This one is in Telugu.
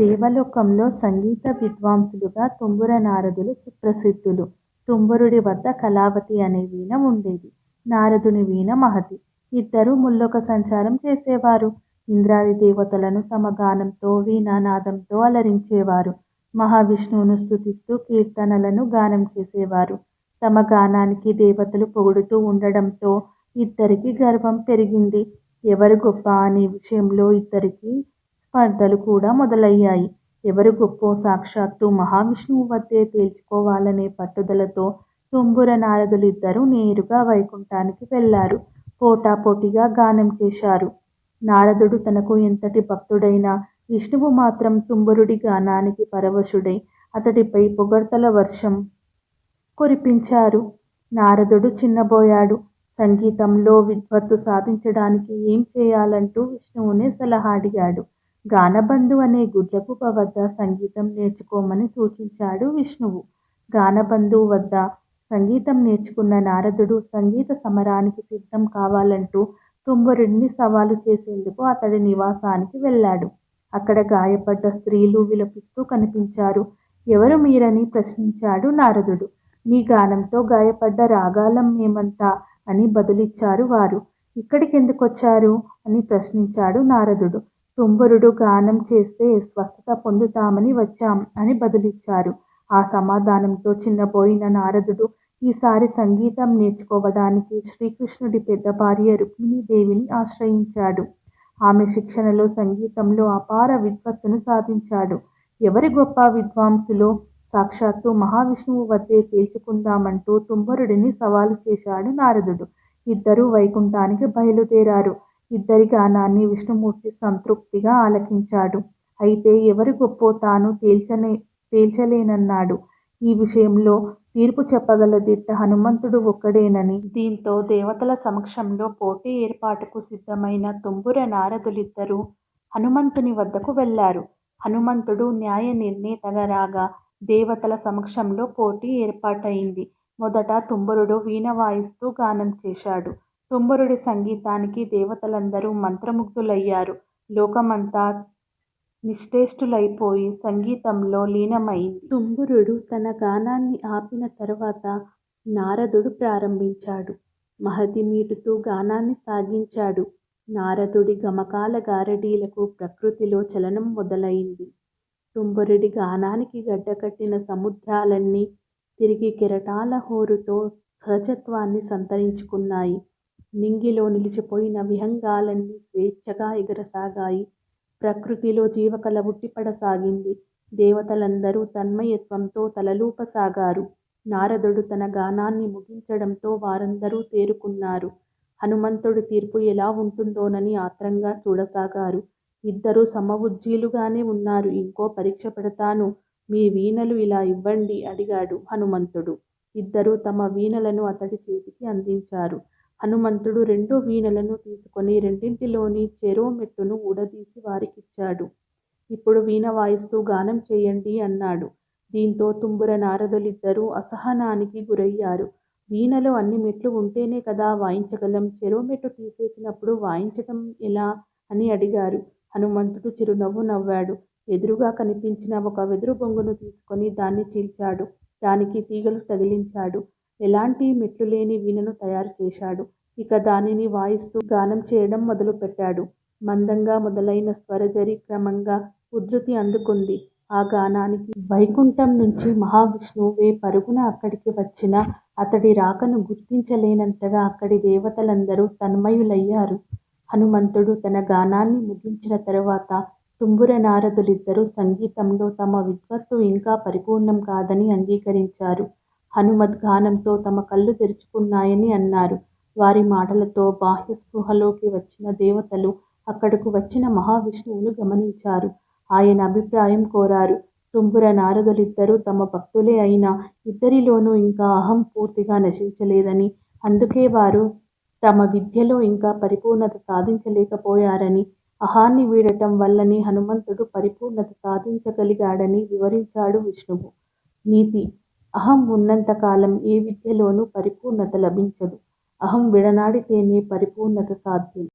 దేవలోకంలో సంగీత విద్వాంసులుగా తుంబుర నారదులు సుప్రసిద్ధులు. తుంబురుడి వద్ద కళావతి అనే వీణ ఉండేది. నారదుని వీణ మహతి. ఇద్దరు ముల్లోక సంచారం చేసేవారు. ఇంద్రాది దేవతలను తమ గానంతో వీణానాదంతో అలరించేవారు. మహావిష్ణువును స్తుతిస్తూ కీర్తనలను గానం చేసేవారు. తమ గానానికి దేవతలు పొగుడుతూ ఉండడంతో ఇద్దరికి గర్వం పెరిగింది. ఎవరు గొప్ప అనే విషయంలో ఇద్దరికి స్పర్ధలు కూడా మొదలయ్యాయి. ఎవరు గొప్పో సాక్షాత్తు మహావిష్ణువు వద్దే తేల్చుకోవాలనే పట్టుదలతో తుంబుర నారదులు ఇద్దరూ నేరుగా వైకుంఠానికి వెళ్ళారు. పోటాపోటీగా గానం చేశారు. నారదుడు తనకు ఎంతటి భక్తుడైనా విష్ణువు మాత్రం తుంబురుడి గానానికి పరవశుడై అతడిపై పొగడ్తల వర్షం కురిపించారు. నారదుడు చిన్నబోయాడు. సంగీతంలో విద్వత్తు సాధించడానికి ఏం చేయాలంటూ విష్ణువుని సలహా అడిగాడు. గానబంధు అనే గుడ్లకుప వద్ద సంగీతం నేర్చుకోమని సూచించాడు విష్ణువు. గానబంధు వద్ద సంగీతం నేర్చుకున్న నారదుడు సంగీత సమరానికి సిద్ధం కావాలంటూ తుంబరుడిని సవాలు చేసేందుకు అతడి నివాసానికి వెళ్ళాడు. అక్కడ గాయపడ్డ స్త్రీలు విలపిస్తూ కనిపించారు. ఎవరు మీరని ప్రశ్నించాడు నారదుడు. నీ గానంతో గాయపడ్డ రాగాలం మేమంతా అని బదులిచ్చారు వారు. ఇక్కడికెందుకొచ్చారు? అని ప్రశ్నించాడు నారదుడు. తుంబురుడు గానం చేస్తే స్వస్థత పొందుతామని వచ్చాం అని బదులిచ్చారు. ఆ సమాధానంతో చిన్నబోయిన నారదుడు ఈసారి సంగీతం నేర్చుకోవడానికి శ్రీకృష్ణుడి పెద్ద భార్య రుక్మిణీదేవిని ఆశ్రయించాడు. ఆమె శిక్షణలో సంగీతంలో అపార విద్వత్తును సాధించాడు. ఎవరి గొప్ప విద్వాంసులో సాక్షాత్తు మహావిష్ణువు వద్దే తేల్చుకుందామంటూ తుంబరుడిని సవాలు చేశాడు నారదుడు. ఇద్దరూ వైకుంఠానికి బయలుదేరారు. ఇద్దరి గానాన్ని విష్ణుమూర్తి సంతృప్తిగా ఆలకించాడు. అయితే ఎవరి గొప్పో తాను తేల్చనే తేల్చలేనన్నాడు. ఈ విషయంలో తీర్పు చెప్పగల దిట్ట హనుమంతుడు ఒక్కడేనని. దీంతో దేవతల సమక్షంలో పోటీ ఏర్పాటుకు సిద్ధమైన తుంబుర నారదులిద్దరూ హనుమంతుని వద్దకు వెళ్ళారు హనుమంతుడు న్యాయ నిర్ణేతగా రాగా దేవతల సమక్షంలో పోటీ ఏర్పాటైంది. మొదట తుంబురుడు వీణ వాయిస్తూ గానం చేశాడు. తుంబురుడి సంగీతానికి దేవతలందరూ మంత్రముగ్ధులయ్యారు. లోకమంతా నిశ్చేష్టులైపోయి సంగీతంలో లీనమైంది. తుంబురుడు తన గానాన్ని ఆపిన తరువాత నారదుడు ప్రారంభించాడు. మహతి మీటుతూ గానాన్ని సాగించాడు. నారదుడి గమకాల గారడీలకు ప్రకృతిలో చలనం మొదలైంది. తుంబురుడి గానానికి గడ్డకట్టిన సముద్రాలన్నీ తిరిగి కెరటాల హోరుతో సహజత్వాన్ని సంతరించుకున్నాయి. నింగిలో నిలిచిపోయిన విహంగాలన్నీ స్వేచ్ఛగా ఎగరసాగాయి. ప్రకృతిలో జీవకళ ఉట్టిపడసాగింది. దేవతలందరూ తన్మయత్వంతో తలలూపసాగారు. నారదుడు తన గానాన్ని ముగించడంతో వారందరూ తేరుకున్నారు. హనుమంతుడి తీర్పు ఎలా ఉంటుందోనని ఆత్రంగా చూడసాగారు. ఇద్దరూ సమవుజ్జీలుగానే ఉన్నారు. ఇంకో పరీక్ష పెడతాను. మీ వీణలు ఇలా ఇవ్వండి అడిగాడు హనుమంతుడు. ఇద్దరూ తమ వీణలను అతడి చేతికి అందించారు. హనుమంతుడు రెండు వీణలను తీసుకొని రెండింటిలోని చెరో మెట్టును ఊడదీసి వారికిచ్చాడు. ఇప్పుడు వీణ వాయిస్తూ గానం చేయండి అన్నాడు. దీంతో తుంబుర నారదులిద్దరూ అసహనానికి గురయ్యారు. వీణలో అన్ని మెట్లు ఉంటేనే కదా వాయించగలం. చెరో మెట్టు తీసేసినప్పుడు వాయించటం ఎలా అని అడిగారు. హనుమంతుడు చిరునవ్వు నవ్వాడు. ఎదురుగా కనిపించిన ఒక వెదురు బొంగును తీసుకొని దాన్ని చీల్చాడు. దానికి తీగలు తగిలించాడు. ఎలాంటి మెట్లు లేని వీణను తయారు చేశాడు. ఇక దానిని వాయిస్తూ గానం చేయడం మొదలుపెట్టాడు. మందంగా మొదలైన స్వరజరి క్రమంగా ఉధృతి అందుకుంది. ఆ గానానికి వైకుంఠం నుంచి మహావిష్ణువే పరుగున అక్కడికి వచ్చిన అతడి రాకను గుర్తించలేనంతగా అక్కడి దేవతలందరూ తన్మయులయ్యారు. హనుమంతుడు తన గానాన్ని ముగించిన తరువాత తుంబుర నారదులిద్దరూ సంగీతంలో తమ విద్వత్తు ఇంకా పరిపూర్ణం కాదని అంగీకరించారు. హనుమద్ గానంతో తమ కళ్ళు తెరుచుకున్నాయని అన్నారు. వారి మాటలతో బాహ్య స్పృహలోకి వచ్చిన దేవతలు అక్కడకు వచ్చిన మహావిష్ణువును గమనించారు. ఆయన అభిప్రాయం కోరారు. తుంబుర నారదులిద్దరూ తమ భక్తులే అయినా ఇద్దరిలోనూ ఇంకా అహం పూర్తిగా నశించలేదని. అందుకే వారు తమ విద్యలో ఇంకా పరిపూర్ణత సాధించలేకపోయారని అహాన్ని వీడటం వల్లనే హనుమంతుడు పరిపూర్ణత సాధించగలిగాడని వివరించాడు విష్ణువు. నీతి అహం ఉన్నంతకాలం ఏ విద్యలోనూ పరిపూర్ణత లభించదు. అహం విడనాడితేనే పరిపూర్ణత సాధ్యం.